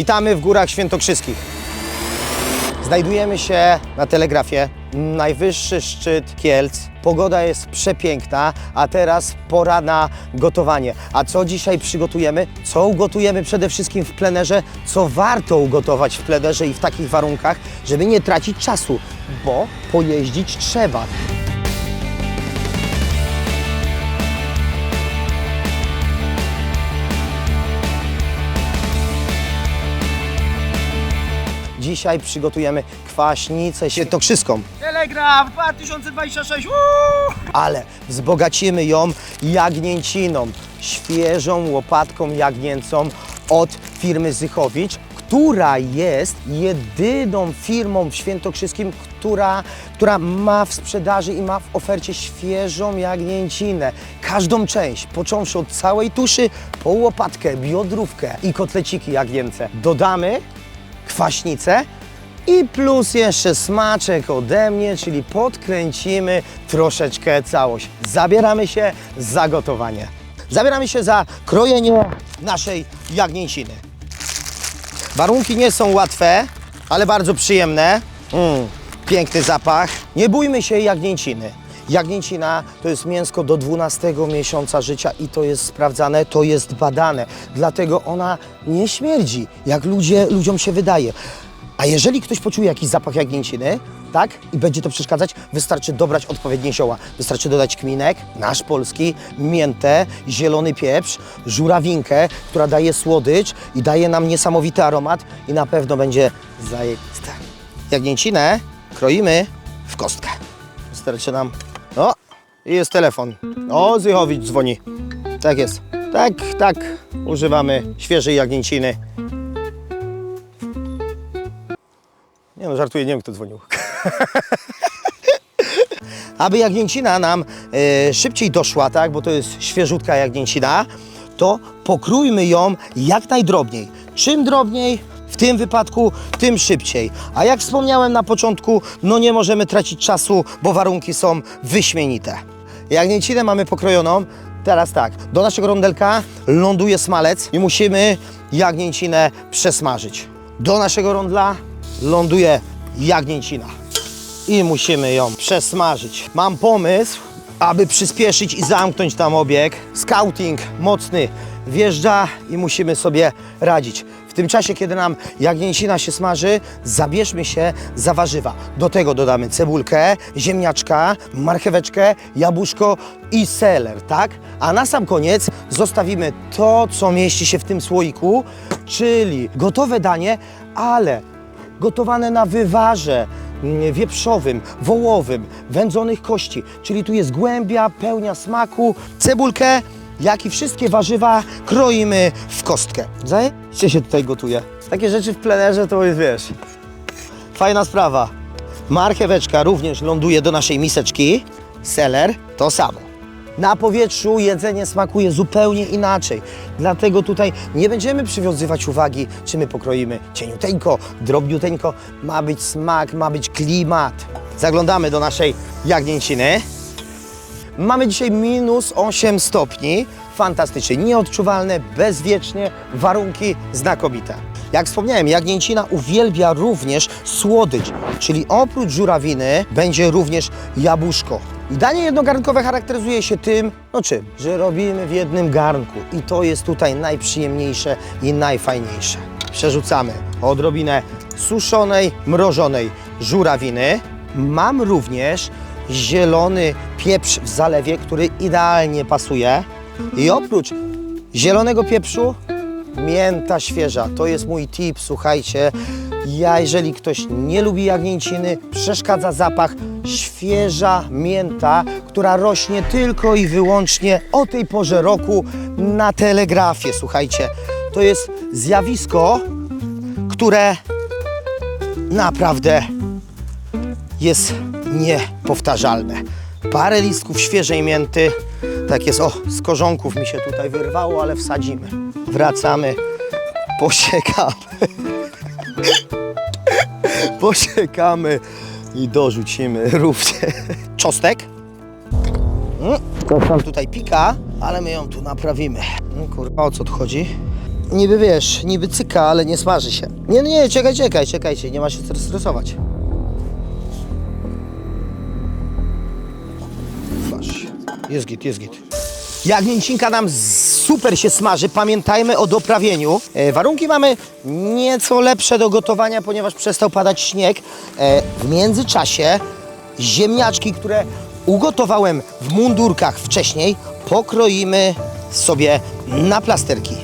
Witamy w Górach Świętokrzyskich. Znajdujemy się na telegrafie, najwyższy szczyt Kielc. Pogoda jest przepiękna, a teraz pora na gotowanie. A co dzisiaj przygotujemy? Co ugotujemy przede wszystkim w plenerze? Co warto ugotować w plenerze i w takich warunkach, żeby nie tracić czasu, bo pojeździć trzeba. Dzisiaj przygotujemy kwaśnicę świętokrzyską. Telegraf 2026. Uuu! ale wzbogacimy ją jagnięciną, świeżą łopatką jagnięcą od firmy Zychowicz, która jest jedyną firmą w Świętokrzyskim, która, która ma w sprzedaży i ma w ofercie świeżą jagnięcinę. Każdą część, począwszy od całej tuszy, po łopatkę, biodrówkę i kotleciki jagnięce. Dodamy kwaśnicę i plus jeszcze smaczek ode mnie, czyli podkręcimy troszeczkę całość. Zabieramy się za gotowanie. Zabieramy się za krojenie naszej jagnięciny. Warunki nie są łatwe, ale bardzo przyjemne. Mm, piękny zapach. Nie bójmy się jagnięciny. Jagnięcina to jest mięsko do 12 miesiąca życia i to jest sprawdzane, to jest badane. Dlatego ona nie śmierdzi, jak ludzie, ludziom się wydaje. A jeżeli ktoś poczuje jakiś zapach jagnięciny, tak, i będzie to przeszkadzać, wystarczy dobrać odpowiednie zioła. Wystarczy dodać kminek, nasz polski, miętę, zielony pieprz, żurawinkę, która daje słodycz i daje nam niesamowity aromat i na pewno będzie zajebiste. Jagnięcinę kroimy w kostkę. Wystarczy nam... I jest telefon. O, Zychowicz dzwoni. Tak jest. Tak, tak. Używamy świeżej jagnięciny. Nie no, żartuję, nie wiem kto dzwonił. Aby jagnięcina nam e, szybciej doszła, tak, bo to jest świeżutka jagnięcina, to pokrójmy ją jak najdrobniej. Czym drobniej, tym wypadku, tym szybciej. A jak wspomniałem na początku, no nie możemy tracić czasu, bo warunki są wyśmienite. Jagnięcinę mamy pokrojoną. Teraz tak, do naszego rondelka ląduje smalec i musimy jagnięcinę przesmażyć. Do naszego rondla ląduje jagnięcina i musimy ją przesmażyć. Mam pomysł, aby przyspieszyć i zamknąć tam obieg. Scouting mocny wjeżdża i musimy sobie radzić. W tym czasie, kiedy nam jagnięcina się smaży, zabierzmy się za warzywa. Do tego dodamy cebulkę, ziemniaczka, marcheweczkę, jabłuszko i seler, tak? A na sam koniec zostawimy to, co mieści się w tym słoiku, czyli gotowe danie, ale gotowane na wywarze mm, wieprzowym, wołowym, wędzonych kości. Czyli tu jest głębia, pełnia smaku, cebulkę, jak i wszystkie warzywa kroimy w kostkę. Zajebiście się tutaj gotuje. Takie rzeczy w plenerze to jest, wiesz, fajna sprawa. Marcheweczka również ląduje do naszej miseczki. Seler to samo. Na powietrzu jedzenie smakuje zupełnie inaczej. Dlatego tutaj nie będziemy przywiązywać uwagi, czy my pokroimy cieniuteńko, drobniuteńko. Ma być smak, ma być klimat. Zaglądamy do naszej jagnięciny. Mamy dzisiaj minus 8 stopni. Fantastycznie, nieodczuwalne, bezwiecznie, warunki znakomite. Jak wspomniałem, jagnięcina uwielbia również słodycz, czyli oprócz żurawiny będzie również jabłuszko. I danie jednogarnkowe charakteryzuje się tym, no czym? Że robimy w jednym garnku i to jest tutaj najprzyjemniejsze i najfajniejsze. Przerzucamy odrobinę suszonej, mrożonej żurawiny. Mam również zielony pieprz w zalewie, który idealnie pasuje. I oprócz zielonego pieprzu, mięta świeża. To jest mój tip, słuchajcie. Ja, jeżeli ktoś nie lubi jagnięciny, przeszkadza zapach, świeża mięta, która rośnie tylko i wyłącznie o tej porze roku na telegrafie, słuchajcie. To jest zjawisko, które naprawdę jest niepowtarzalne. Parę listków świeżej mięty, tak jest, o, z korzonków mi się tutaj wyrwało, ale wsadzimy. Wracamy, posiekamy. posiekamy i dorzucimy również czosnek. Mm, To tam tutaj pika, ale my ją tu naprawimy. Mm, Kurwa, o co tu chodzi? niby wiesz, niby cyka, ale nie smaży się. Nie, nie, czekaj, czekaj, czekajcie, nie ma się stresować. Jest git, jest git. Jagnięcinka nam super się smaży. Pamiętajmy o doprawieniu. E, warunki mamy nieco lepsze do gotowania, ponieważ przestał padać śnieg. E, w międzyczasie ziemniaczki, które ugotowałem w mundurkach wcześniej, pokroimy sobie na plasterki.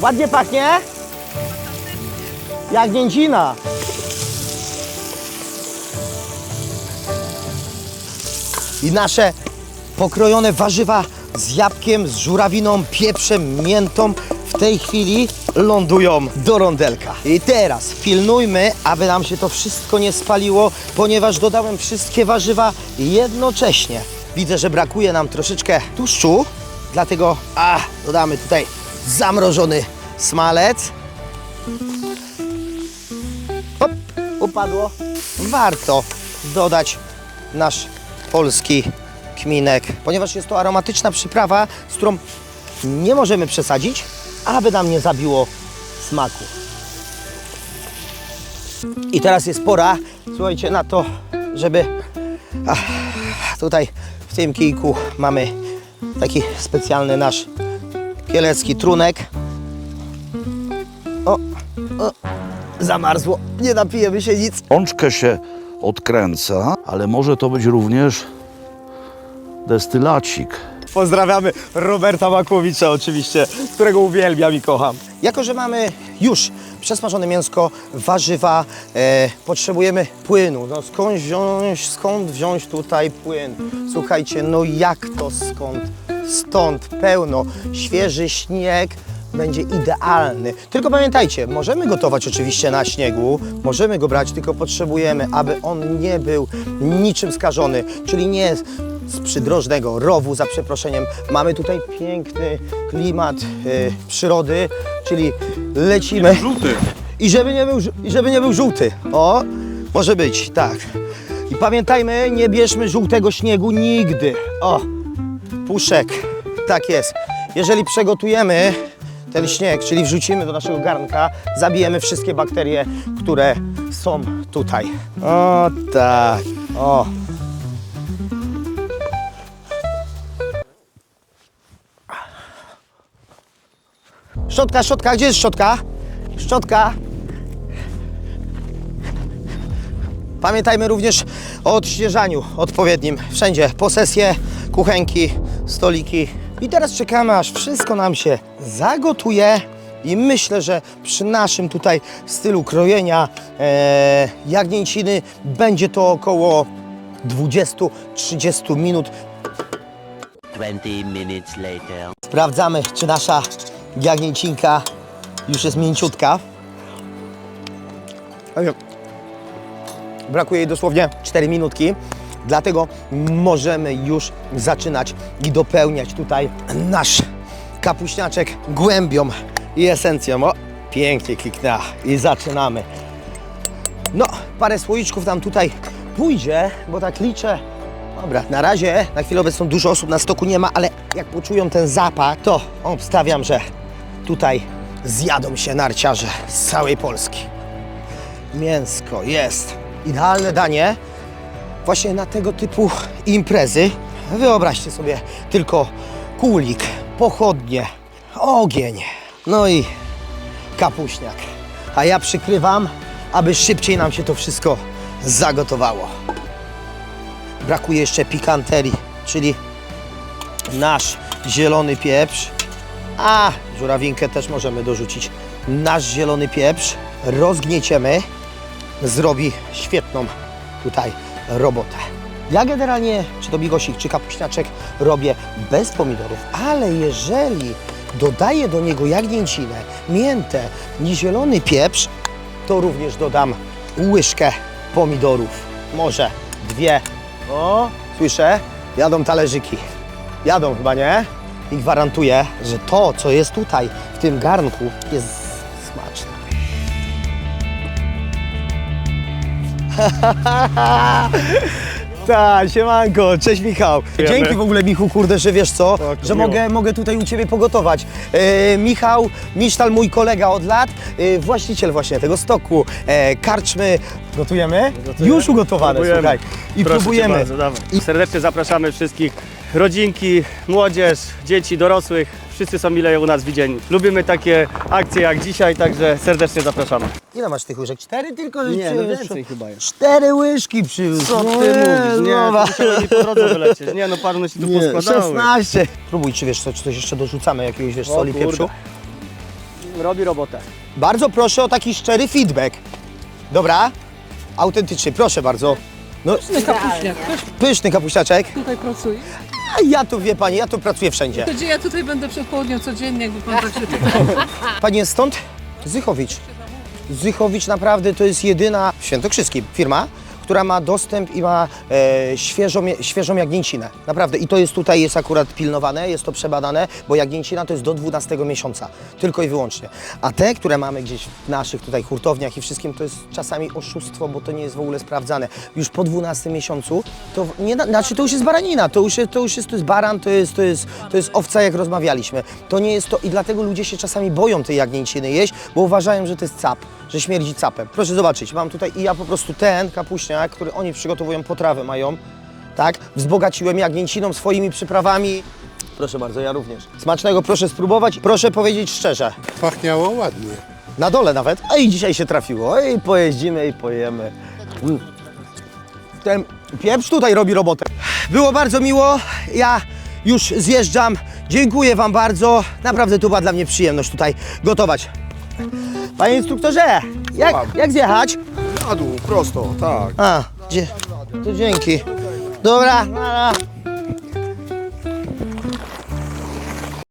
Ładnie pachnie? Jagnięcina. I nasze pokrojone warzywa z jabłkiem, z żurawiną, pieprzem, miętą w tej chwili lądują do rondelka. I teraz pilnujmy, aby nam się to wszystko nie spaliło, ponieważ dodałem wszystkie warzywa jednocześnie. Widzę, że brakuje nam troszeczkę tłuszczu, dlatego a, dodamy tutaj zamrożony smalec. Hop, upadło. Warto dodać nasz polski kminek, ponieważ jest to aromatyczna przyprawa, z którą nie możemy przesadzić, aby nam nie zabiło smaku. I teraz jest pora, słuchajcie, na to, żeby ach, tutaj w tym kijku mamy taki specjalny nasz kielecki trunek. O, o, zamarzło, nie napijemy się nic. Pączkę się odkręca, ale może to być również destylacik. Pozdrawiamy Roberta Makłowicza oczywiście, którego uwielbiam i kocham. Jako, że mamy już przesmażone mięsko, warzywa, e, potrzebujemy płynu. No skąd wziąć, skąd wziąć tutaj płyn? Słuchajcie, no jak to skąd? Stąd pełno. Świeży śnieg będzie idealny. Tylko pamiętajcie, możemy gotować oczywiście na śniegu, możemy go brać, tylko potrzebujemy, aby on nie był niczym skażony, czyli nie z przydrożnego rowu, za przeproszeniem. Mamy tutaj piękny klimat y, przyrody, czyli lecimy. Żółty. I żeby nie był, i żeby nie był żółty. O, może być, tak. I pamiętajmy, nie bierzmy żółtego śniegu nigdy. O, puszek, tak jest. Jeżeli przegotujemy ten śnieg, czyli wrzucimy do naszego garnka, zabijemy wszystkie bakterie, które są tutaj. O, tak. O, Szczotka, szczotka, gdzie jest szczotka? Szczotka. Pamiętajmy również o odświeżaniu odpowiednim. Wszędzie posesje, kuchenki, stoliki. I teraz czekamy, aż wszystko nam się zagotuje. I myślę, że przy naszym tutaj stylu krojenia e, jagnięciny będzie to około 20-30 minut 20 minutes later. Sprawdzamy, czy nasza jagnięcinka już jest mięciutka. Brakuje jej dosłownie 4 minutki, dlatego możemy już zaczynać i dopełniać tutaj nasz kapuśniaczek głębią i esencją. O, pięknie kliknęła i zaczynamy. No, parę słoiczków nam tutaj pójdzie, bo tak liczę. Dobra, na razie, na chwilę obecną dużo osób na stoku nie ma, ale jak poczują ten zapach, to obstawiam, że tutaj zjadą się narciarze z całej Polski. Mięsko jest. Idealne danie właśnie na tego typu imprezy. Wyobraźcie sobie tylko kulik, pochodnie, ogień, no i kapuśniak. A ja przykrywam, aby szybciej nam się to wszystko zagotowało. Brakuje jeszcze pikanterii, czyli nasz zielony pieprz. A, żurawinkę też możemy dorzucić. Nasz zielony pieprz rozgnieciemy, zrobi świetną tutaj robotę. Ja generalnie, czy to bigosik, czy kapuśniaczek robię bez pomidorów, ale jeżeli dodaję do niego jagnięcinę, miętę i zielony pieprz, to również dodam łyżkę pomidorów. Może dwie. O, słyszę, jadą talerzyki. Jadą chyba, nie? I gwarantuję, że to, co jest tutaj, w tym garnku, jest smaczne. Tak, siemanko, cześć Michał. Dzięki w ogóle Michu, kurde, że wiesz co, że miło. mogę, mogę tutaj u Ciebie pogotować. E, Michał Misztal, mój kolega od lat, e, właściciel właśnie tego stoku, e, karczmy. Gotujemy? Już ugotowane, Próbujemy. słuchaj. I Proszę cię próbujemy. Bardzo, dawaj. Serdecznie zapraszamy wszystkich, rodzinki, młodzież, dzieci, dorosłych. Wszyscy są mile u nas widzieni. Lubimy takie akcje jak dzisiaj, także serdecznie zapraszamy. Ile masz tych łyżek? Cztery tylko? żeś Nie, no przywiózł? więcej chyba jest. Cztery łyżki przywiózł. Co ty No mówisz? Nie, to musiało mi po drodze wylecieć. Nie, no parno się tu Nie, poskładały. 16. Próbuj, czy wiesz co, czy coś jeszcze dorzucamy, jakiegoś wiesz, O soli, kurde. pieprzu. Robi robotę. Bardzo proszę o taki szczery feedback. Dobra? Autentycznie, proszę bardzo. No, Pyszny kapuśniak. Ktoś pyszny kapuściaczek. tutaj pracuje. A ja tu, wie pani, ja tu pracuję wszędzie. To gdzie ja tutaj będę przed południem codziennie, jakby pan tak się. Pani jest stąd? Zychowicz. Zychowicz naprawdę to jest jedyna w Świętokrzyskim firma, która ma dostęp i ma e, świeżą, świeżą jagnięcinę. Naprawdę. I to jest tutaj, jest akurat pilnowane, jest to przebadane, bo jagnięcina to jest do 12 miesiąca. Tylko i wyłącznie. A te, które mamy gdzieś w naszych tutaj hurtowniach i wszystkim, to jest czasami oszustwo, bo to nie jest w ogóle sprawdzane. Już po 12 miesiącu, to nie, na- znaczy to już jest baranina, to już jest, to już jest, to jest baran, to jest, to jest, to jest owca, jak rozmawialiśmy. To nie jest to i dlatego ludzie się czasami boją tej jagnięciny jeść, bo uważają, że to jest cap, że śmierdzi capem. Proszę zobaczyć, mam tutaj i ja po prostu ten kapuśniak, który oni przygotowują, potrawę mają, tak, wzbogaciłem jagnięciną swoimi przyprawami. Proszę bardzo, ja również. Smacznego proszę spróbować, proszę powiedzieć szczerze. Pachniało ładnie. Na dole nawet. A i dzisiaj się trafiło. I pojeździmy i pojemy. Mm. Ten pieprz tutaj robi robotę. Było bardzo miło. Ja już zjeżdżam. Dziękuję Wam bardzo. Naprawdę to była dla mnie przyjemność tutaj gotować. Panie instruktorze, jak, jak zjechać? Na dół, prosto, tak. A, gdzie? To dzięki. Dobra, na, na.